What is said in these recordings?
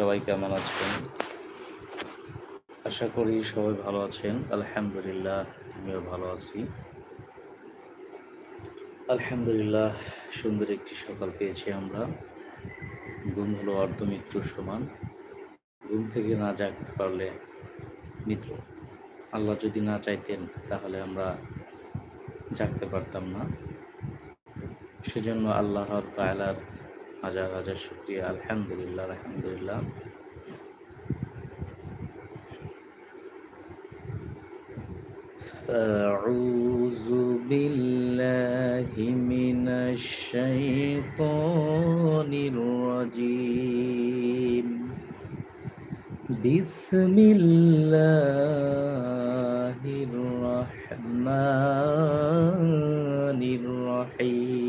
সবাই কেমন আছেন? আশা করি সবাই ভালো আছেন। আলহামদুলিল্লাহ, আমিও ভালো আছি। আলহামদুলিল্লাহ, সুন্দর একটি সকাল পেয়েছি আমরা। ঘুম হলো অর্ধমিত্রর সমান। ঘুম থেকে না জাগতে পারলে মিত্র। আল্লাহ যদি না চাইতেন, তাহলে আমরা জাগতে পারতাম না। সেজন্য আল্লাহর তায়লার হাজার হাজার শুক্রিয়া আলহামদুলিল্লাহ আলহামদুলিল্লাহ أعوذ بالله من الشيطان الرجيم بسم الله الرحمن الرحيم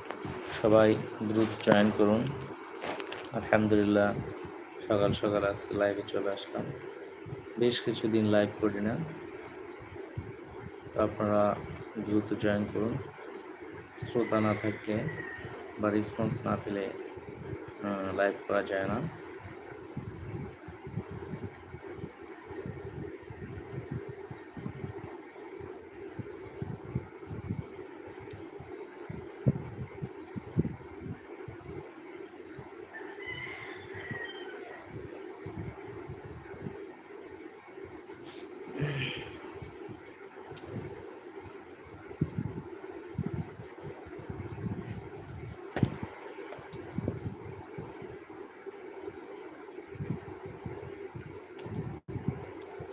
সবাই দ্রুত জয়েন করুন। আলহামদুলিল্লাহ, সকাল সকাল আজকে লাইভে চলে আসলাম। বেশ কিছুদিন লাইভ করি না। আপনারা দ্রুত জয়েন করুন। শ্রোতা না থাকলে বা রেসপন্স না পেলে লাইভ করা যায় না।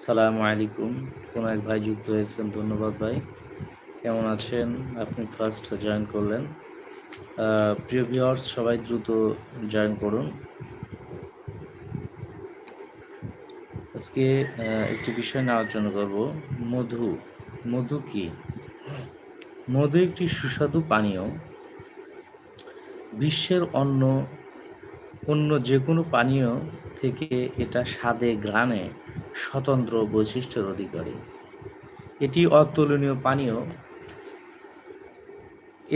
সালামু আলাইকুম। কোন এক ভাই যুক্ত হয়েছেন, ধন্যবাদ ভাই। কেমন আছেন? আপনি ফার্স্ট জয়েন করলেন। প্রিয় ভিউয়ার্স সবাই দ্রুত জয়েন করুন। আজকে একটি বিষয় নিয়ে আলোচনা করব। মধু। মধু কি? মধু একটি সুস্বাদু পানীয়। বিশ্বের অন্য অন্য যে কোনো পানীয় থেকে এটা স্বাদে গ্রানে স্বতন্ত্র বৈশিষ্ট্যের অধিকারী। এটি অতুলনীয় পানীয়।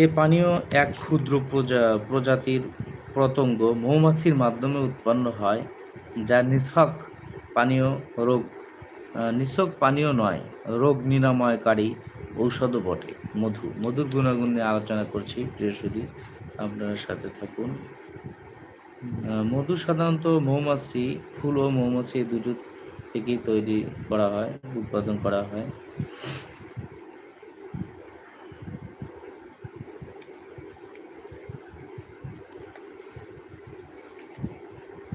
এ পানীয় এক ক্ষুদ্র প্রজা, প্রজাতির পতঙ্গ মৌমাছির মাধ্যমে উৎপন্ন হয়, যা নিছক পানীয় রোগ নিছক পানীয় নয়, রোগ নিরাময়কারী ঔষধও বটে। মধু, মধুর গুণাগুণ নিয়ে আলোচনা করছি। প্রিয় আপনার সাথে থাকুন। মধু সাধারণত মৌমাছি, ফুল ও মৌমাছি দুটো থেকেই তৈরি করা হয়, উৎপাদন করা হয়।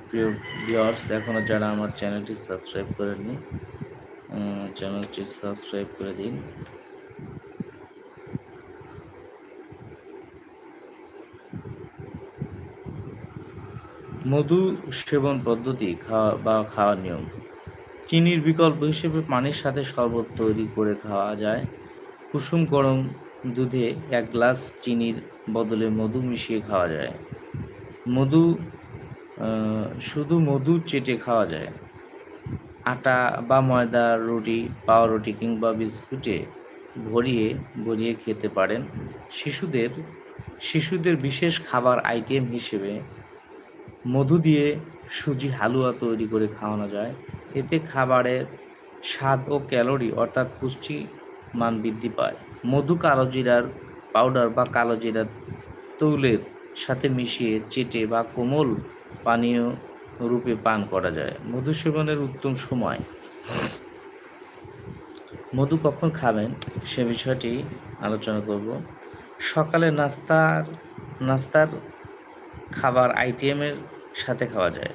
প্রিয় ভিউয়ার্স এখনও যারা আমার চ্যানেলটি সাবস্ক্রাইব করেননি চ্যানেলটি সাবস্ক্রাইব করে দিন। মধু সেবন পদ্ধতি, খাওয়া বা খাওয়ার নিয়ম। চিনির বিকল্প হিসেবে পানির সাথে শরবত তৈরি করে খাওয়া যায়। কুসুম গরম দুধে এক গ্লাস চিনির বদলে মধু মিশিয়ে খাওয়া যায়। মধু শুধু মধু চেটে খাওয়া যায়। আটা বা ময়দা, রুটি পাউরুটি কিংবা বিস্কুটে ভরিয়ে ভরিয়ে খেতে পারেন। শিশুদের শিশুদের বিশেষ খাবার আইটেম হিসেবে মধু দিয়ে সুজি হালুয়া তৈরি করে খাওয়ানো যায়। এতে খাবারের স্বাদ ও ক্যালোরি, অর্থাৎ পুষ্টি মান বৃদ্ধি পায়। মধু কালো জিরার পাউডার বা কালো জিরার তৈলের সাথে মিশিয়ে চেটে বা কোমল পানীয় রূপে পান করা যায়। মধু সেবনের উত্তম সময়। মধু কখন খাবেন? সে বিষয়টি আলোচনা করব। সকালে নাস্তার নাস্তার খাবার আইটেমের সাথে খাওয়া যায়।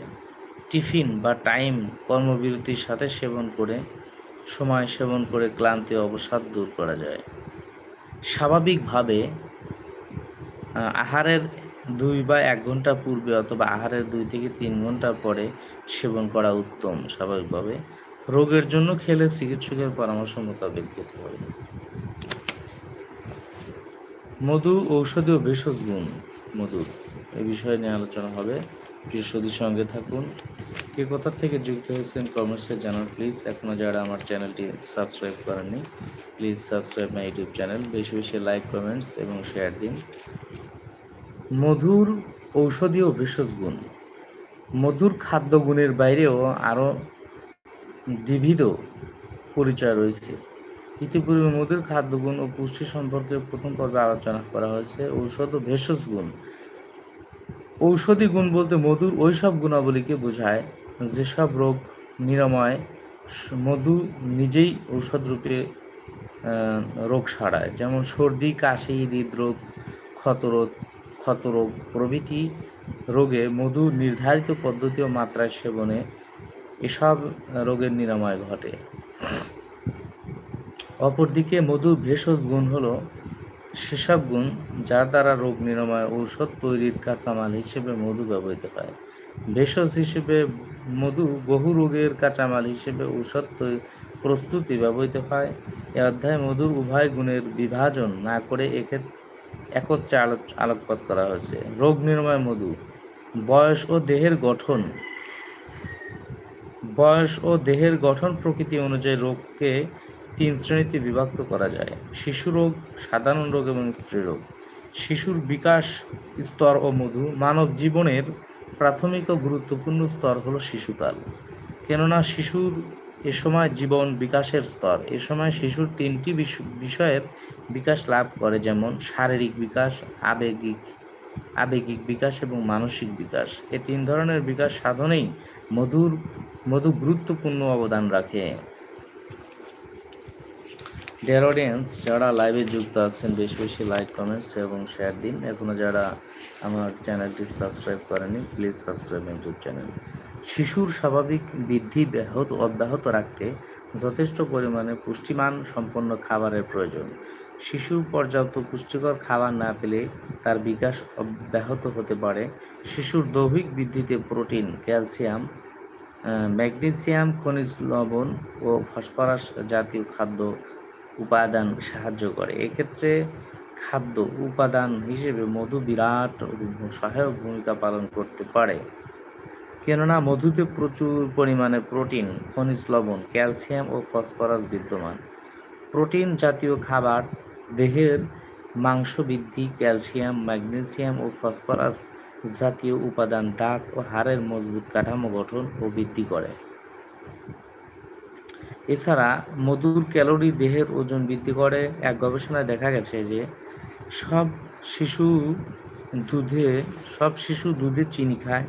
টিফিন বা টাইম কর্মবিরতির সাথে সেবন করে, সময় সেবন করে ক্লান্তি অবসাদ দূর করা যায়। স্বাভাবিকভাবে আহারের দুই বা এক ঘণ্টা পূর্বে অথবা আহারের দুই থেকে তিন ঘণ্টা পরে সেবন করা উত্তম স্বাভাবিকভাবে। রোগের জন্য খেলে চিকিৎসকের পরামর্শ মোতাবেক খেতে হবে। মধু, ঔষধি ও ভেষজ গুণ। মধুর এ বিষয়ে নিয়ে আলোচনা হবে। প্রিয় সঙ্গে থাকুন। কে কোথা থেকে যুক্ত হয়েছেন কমেন্টসে জানান প্লিজ। এখনও যারা আমার চ্যানেলটি সাবস্ক্রাইব করেননি, please subscribe my YouTube channel. বেশি বেশি লাইক, কমেন্টস এবং শেয়ার দিন। মধুর ঔষধি ও ভেষজ গুণ। মধুর খাদ্য গুণের বাইরেও আরও দ্বিবিধ পরিচয় রয়েছে। ইতিপূর্বে মধুর খাদ্যগুণ ও পুষ্টি সম্পর্কে প্রথম পর্বে আলোচনা করা হয়েছে। ঔষধ ও ভেষজ গুণ। ঔষধি গুণ বলতে মধুর ওই সব গুণাবলীকে বোঝায় যেসব রোগ নিরাময়, মধু নিজেই ঔষধ রূপে রোগ সারায়। যেমন সর্দি, কাশি, হৃদরোগ ক্ষতরোগ ক্ষতরোগ প্রভৃতি রোগে মধু নির্ধারিত পদ্ধতি ও মাত্রায় সেবনে এসব রোগের নিরাময় ঘটে। অপরদিকে মধু ভেষজ গুণ হলো সেসব গুণ যার দ্বারা রোগ নিরাময় ঔষধ তৈরির কাঁচামাল হিসেবে মধু ব্যবহৃত হয়। ভেষজ হিসেবে মধু বহু রোগের কাঁচামাল হিসেবে ঔষধ প্রস্তুতি ব্যবহৃত হয়। এ অধ্যায়ে মধুর উভয় গুণের বিভাজন না করে একে একত্রে আলোচ- আলোকপাত করা হয়েছে। রোগ নিরাময় মধু। বয়স ও দেহের গঠন। বয়স ও দেহের গঠন প্রকৃতি অনুযায়ী রোগকে তিন শ্রেণীতে বিভক্ত করা যায়। শিশু রোগ, সাধারণ রোগ এবং স্ত্রী রোগ। শিশুর বিকাশ স্তর ও মধু মানব জীবনের প্রাথমিক ও গুরুত্বপূর্ণ স্তর হলো শিশুকাল। কেননা শিশুর এ সময় জীবন বিকাশের স্তর। এ সময় শিশুর তিনটি বিষ- বিষয়ের বিকাশ লাভ করে, যেমন শারীরিক বিকাশ, আবেগিক আবেগিক বিকাশ এবং মানসিক বিকাশ। এ তিন ধরনের বিকাশ সাধনেই মধুর, মধু গুরুত্বপূর্ণ অবদান রাখে। ডিয়ার অডিয়েন্স যারা লাইভে যুক্ত আছেন, বেশি বেশি লাইক কমেন্টস এবং শেয়ার দিন। এখনও যারা আমার চ্যানেলটি সাবস্ক্রাইব করেনি প্লিজ সাবস্ক্রাইব ইউটিউব চ্যানেল শিশুর স্বাভাবিক বৃদ্ধি ব্যাহত, অব্যাহত রাখতে যথেষ্ট পরিমাণে পুষ্টিমান সম্পন্ন খাবারের প্রয়োজন। শিশু পর্যাপ্ত পুষ্টিকর খাবার না পেলে তার বিকাশ অব্যাহত হতে পারে। শিশুর দৈহিক বৃদ্ধিতে প্রোটিন, ক্যালসিয়াম ম্যাগনেসিয়াম, খনিজ লবণ ও ফসফরাস জাতীয় খাদ্য উপাদান সাহায্য করে। এক্ষেত্রে খাদ্য উপাদান হিসেবে মধু বিরাট সহায়ক ভূমিকা পালন করতে পারে। কেননা, মধুতে প্রচুর পরিমাণে প্রোটিন, খনিজ লবণ, ক্যালসিয়াম ও ফসফরাস বিদ্যমান। প্রোটিন জাতীয় খাবার দেহের মাংস বৃদ্ধি, ক্যালসিয়াম, ম্যাগনেসিয়াম ও ফসফরাস জাতীয় উপাদান দাঁত ও হাড়ের মজবুত কাঠামো গঠন ও বৃদ্ধি করে। এছাড়া মধুর ক্যালোরি দেহের ওজন বৃদ্ধি করে। এক গবেষণায় দেখা গেছে যে সব শিশু দুধে, সব শিশু দুধে চিনি খায়।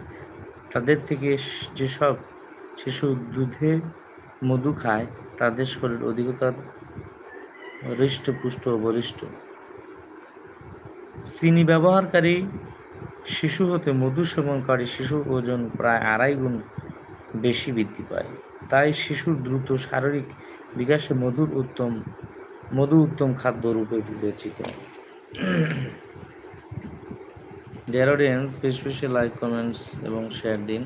তাদের থেকে যেসব শিশু দুধে মধু খায়, তাদের শরীর অধিকতর হৃষ্টপুষ্ট ও বলিষ্ঠ। চিনি ব্যবহারকারী শিশু হতে মধু সেবনকারী শিশুর ওজন প্রায় আড়াই গুণ বেশি বৃদ্ধি পায়। তাই শিশুর দ্রুত শারীরিক বিকাশে মধুর উত্তম, মধু উত্তম খাদ্য রূপে বিবেচিত। ডিয়ার অডিয়েন্স বেশি বেশি লাইক, কমেন্টস এবং শেয়ার দিন।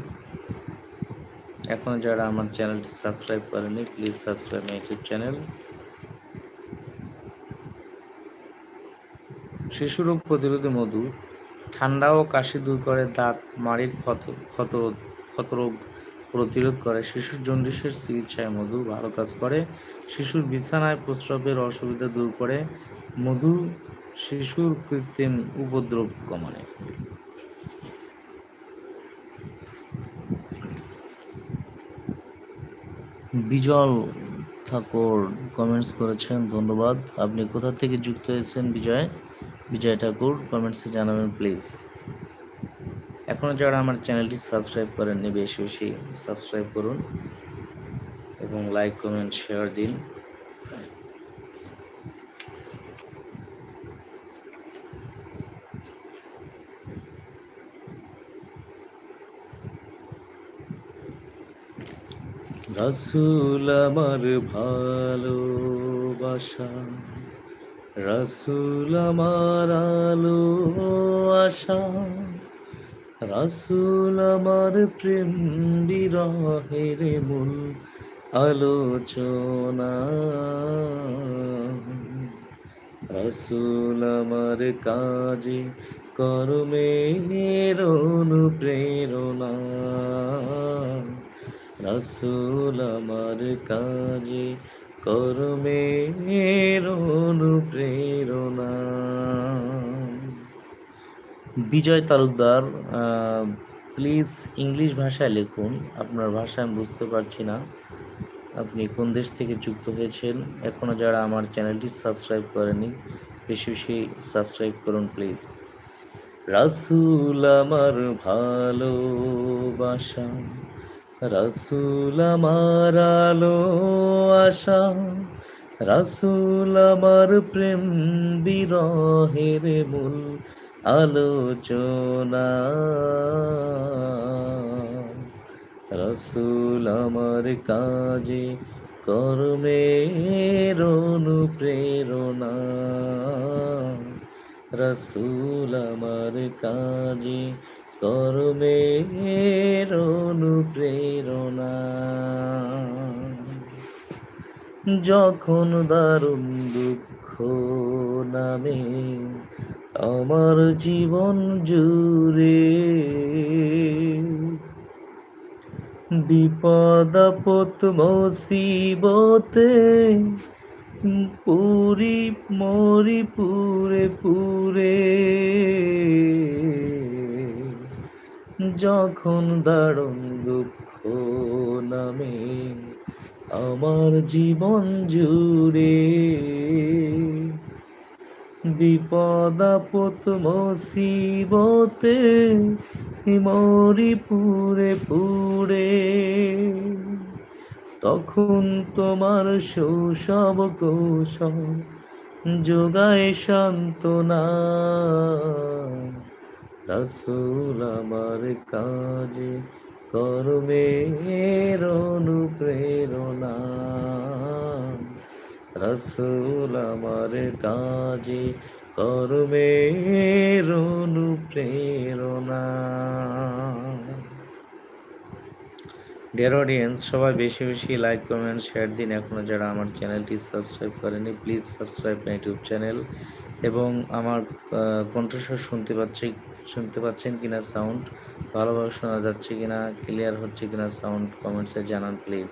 এখন যারা আমার চ্যানেলটি সাবস্ক্রাইব করেনি please subscribe my YouTube channel. শিশু রোগ প্রতিরোধী মধু। ঠান্ডা ও কাশি দূর করে দাঁত, মাড়ির ক্ষত ক্ষত, ক্ষতরোগ। প্রতিরোধ করে। শিশুর জন্ডিসের চিকিৎসায় মধু ভালো কাজ করে। শিশুর বিছানায় প্রস্রাবের অসুবিধা দূর করে। মধু শিশুর কৃত্রিম উপদ্রব কমায়। বিজল ঠাকুর কমেন্টস করেছেন, ধন্যবাদ। আপনি কোথা থেকে যুক্ত হয়েছেন, বিজয়? বিজয় ঠাকুর কমেন্টসে জানাবেন প্লিজ এখনও যারা আমার চ্যানেলটি সাবস্ক্রাইব করেননি, বেশি বেশি সাবস্ক্রাইব করুন এবং লাইক, কমেন্ট, শেয়ার দিন। রাসুল আমার ভালোবাসা, রাসুল আমার আলো আশা। রাসুল আমার প্রেম বিরহের মূল আলোচনা। রাসুল আমার কাজে কর্মের অনুপ্রেরণা। রাসুল আমার কাজে কর্মের অনুপ্রেরণা। বিজয় তালুকদার প্লিজ ইংলিশ ভাষায় লিখুন। আপনার ভাষা আমি বুঝতে পারছি না। আপনি কোন দেশ থেকে যুক্ত হয়েছেন? এখনও যারা আমার চ্যানেলটি সাবস্ক্রাইব করেনি, বেশি বেশি সাবস্ক্রাইব করুন প্লিজ রাসুল আমার ভালোবাসা, রাসুল আমার আলো আশা, রাসুল আমার প্রেম বিরহের মূল আলোচনা। রসুল আমার কাজে, কর্মের অনুপ্রেরণা। রসুল আমার কাজে, কর্মের অনুপ্রেরণা। যখন দারুণ দুঃখ নামে আমার জীবন জুড়ে বিপদ, আপদ, মুসিবতে পুরি মরি পুরে পুরে। যখন দারুণ দুঃখ নামে আমার জীবন জুড়ে বিপদ আপদ মুসিবতে মরি পুরে পুরে তখন তোমার শৈশব কৌশল যোগায় সান্ত্বনা। রসুল আমার কাজে কর্মের অনুপ্রেরণা। রসুল আমার কাজে, কর্মের অনুপ্রেরণা। ডিয়ার অডিয়েন্স সবাই বেশি বেশি লাইক কমেন্ট শেয়ার দিন। এখনও যারা আমার চ্যানেলটি সাবস্ক্রাইব করেনি please subscribe my YouTube channel এবং আমার কণ্ঠস্বর শুনতে পাচ্ছি, শুনতে পাচ্ছেন কিনা সাউন্ড ভালোভাবে শোনা যাচ্ছে কিনা? ক্লিয়ার হচ্ছে কিনা সাউন্ড কমেন্টসে জানান প্লিজ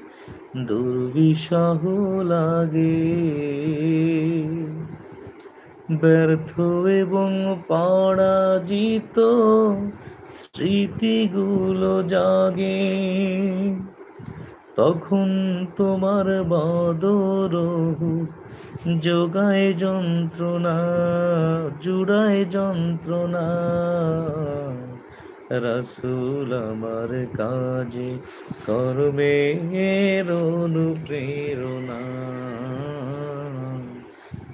দুর্বিষহ লাগে। ব্যর্থ এবং পরাজিত স্মৃতিগুলো জাগে। তখন তোমার বদর যোগায় যন্ত্রণা জুড়ায় যন্ত্রণা। রসুল আমার কাজে, কর্মের অনুপ্রেরণা।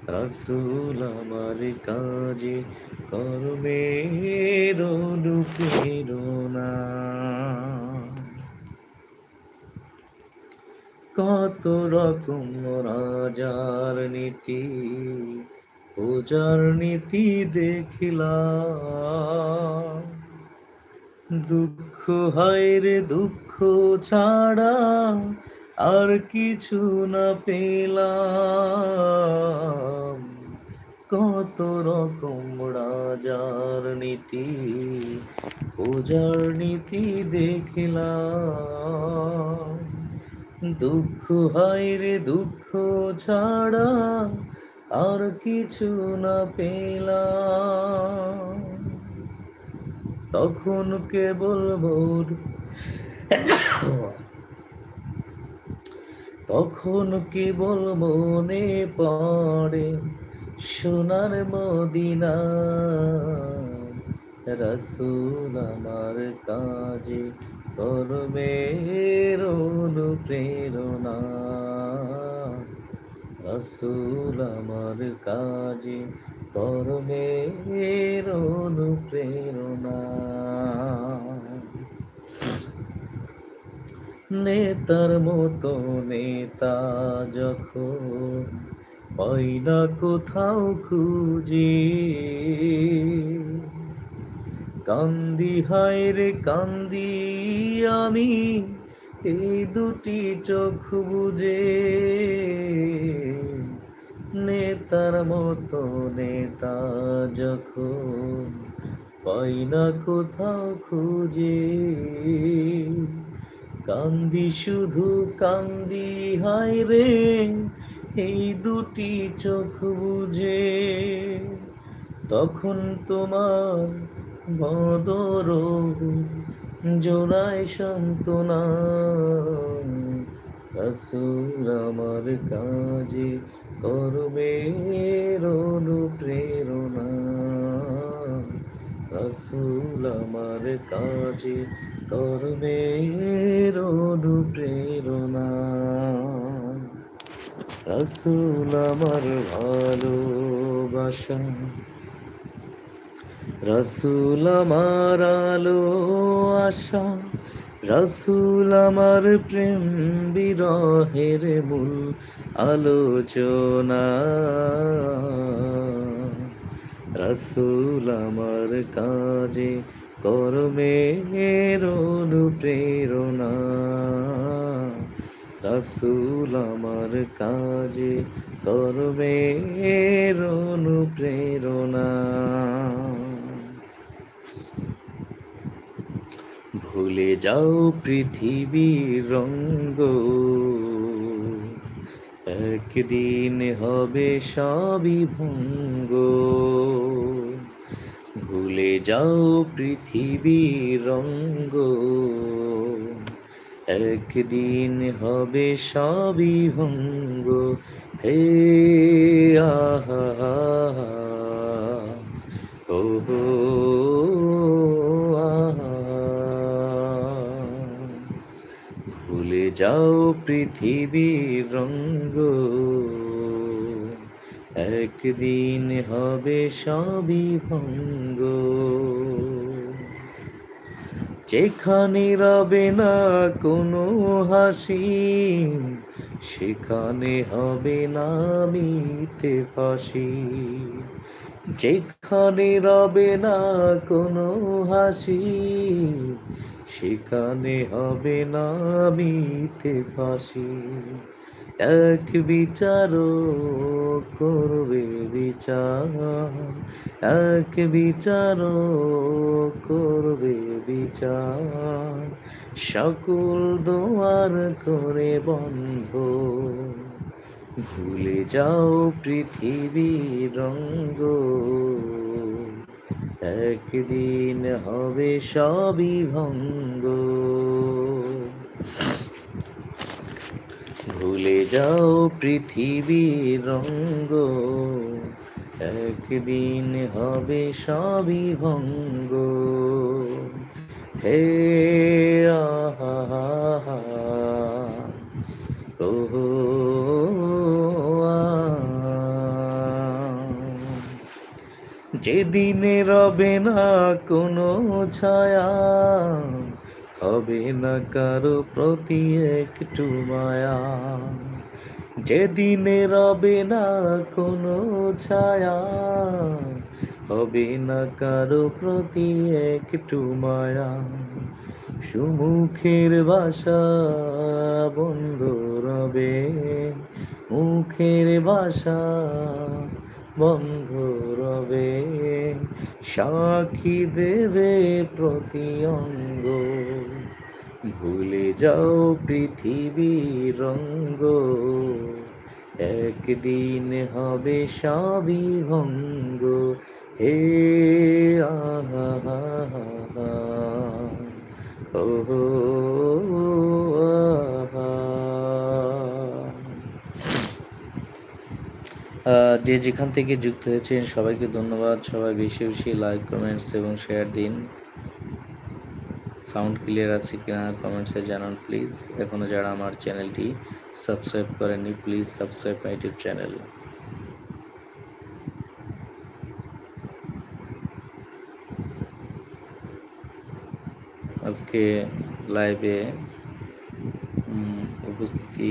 রসুল আমার কাজে, কর্মের অনুপ্রেরণা। কত রকম রাজার নীতি, পূজার নীতি দেখিলাম। দুঃখ হয় রে দুঃখ ছাড়া আর কিছু না পেলাম। কত রকম রাজার নীতি, পূজার নীতি দেখলাম। দুঃখ হয় রে দুঃখ ছাড়া আর কিছু না পেলাম। তখন কেবল মোর। তখন কেবল মনে পড়ে সোনার মদিনা। রসুল আমার কাজে কর্মের অনুপ্রেরণা। রসুল আমার কাজে কর্মের অনুপ্রেরণা। নেতার মতো নেতা যখন পাই না কোথাও খুঁজে, কান্দি হায় রে কান্দি, আমি এই দুটি চোখ বুঝে। নেতার মতো নেতা যখন পাই না কোথাও খুঁজে, কান্দি শুধু কান্দি, হায় রে, এই দুটি চোখ বুঝে। তখন তোমার বদর জোড়ায় সান্ত্বনা, রসুল আমার কাজে করবের অনুপ্রেরণা। রসুল আমার কাজে কর্মের অনুপ্রেরণা। রসুল আমার ভালোবাসা। রসুল আমার আলো আশা। রসুল আমার প্রেম বিরহের মূল আলোচনা। রসুল আমার কাজে কর্মের অনুপ্রেরণা। রসুল আমার কাজে কর্মের অনুপ্রেরণা। ভুলে যাও পৃথিবীর রঙ্গ। একদিন হবে সবই ভঙ্গ। ভুলে যাও পৃথিবীর রঙ্গ। একদিন হবে সবই ভঙ্গ। হে আহা, ও যাও পৃথিবীর রঙ্গ। একদিন হবে সবই ভঙ্গ। যেখানে রবে না কোনো হাসি, সেখানে হবে না মিতে ফাঁসি। যেখানে রবে না কোনো হাসি সেখানে হবে না মিতে ফাঁসি। এক বিচার করবে বিচার। এক বিচার করবে বিচার। সকল দোয়ার করে বন্ধ। ভুলে যাও পৃথিবীর রঙ্গ। একদিন হবে সবই ভঙ্গ। ভুলে যাও পৃথিবীর রঙ্গ। একদিন হবে সবই ভঙ্গ। হে আহা ও যেদিনে রবে না কোনো ছায়া, হবে না কারও প্রতি একটু মায়া। যেদিনে রবে না কোনো ছায়া, হবে না কারও প্রতি একটু মায়া। সুমুখের বাসা বন্ধ রবে, মুখের বাসা বন্ধ রবে সাক্ষী দেবে প্রতি অঙ্গ ভুলে যাও পৃথিবীর রঙ্গ একদিন হবে সবই ভঙ্গ। হে আহা। ও যে যেখান থেকে যুক্ত হয়েছেন, সবাইকে ধন্যবাদ। সবাই বেশি বেশি লাইক কমেন্টস এবং শেয়ার দিন। সাউন্ড ক্লিয়ার আছে কিনা কমেন্টসে জানান প্লিজ এখনও যারা আমার চ্যানেলটি সাবস্ক্রাইব করেননি please subscribe my YouTube channel আজকে লাইভে উপস্থিতি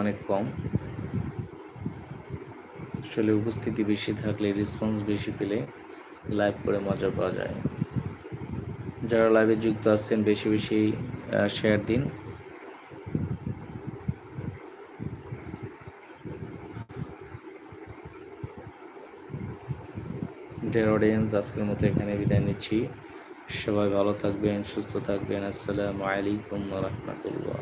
অনেক কম। আসলে উপস্থিতি বেশি থাকলে রেসপন্স বেশি পেলে লাইভ করে মজা পাওয়া যায়। যারা লাইভে যুক্ত আছেন, বেশি বেশি শেয়ার দিন। ডিয়ার অডিয়েন্স আজকের মতো এখানে বিদায় নিচ্ছি। সবাই ভালো থাকবেন, সুস্থ থাকবেন। আসসালামু আলাইকুম রহমতুল্লাহ।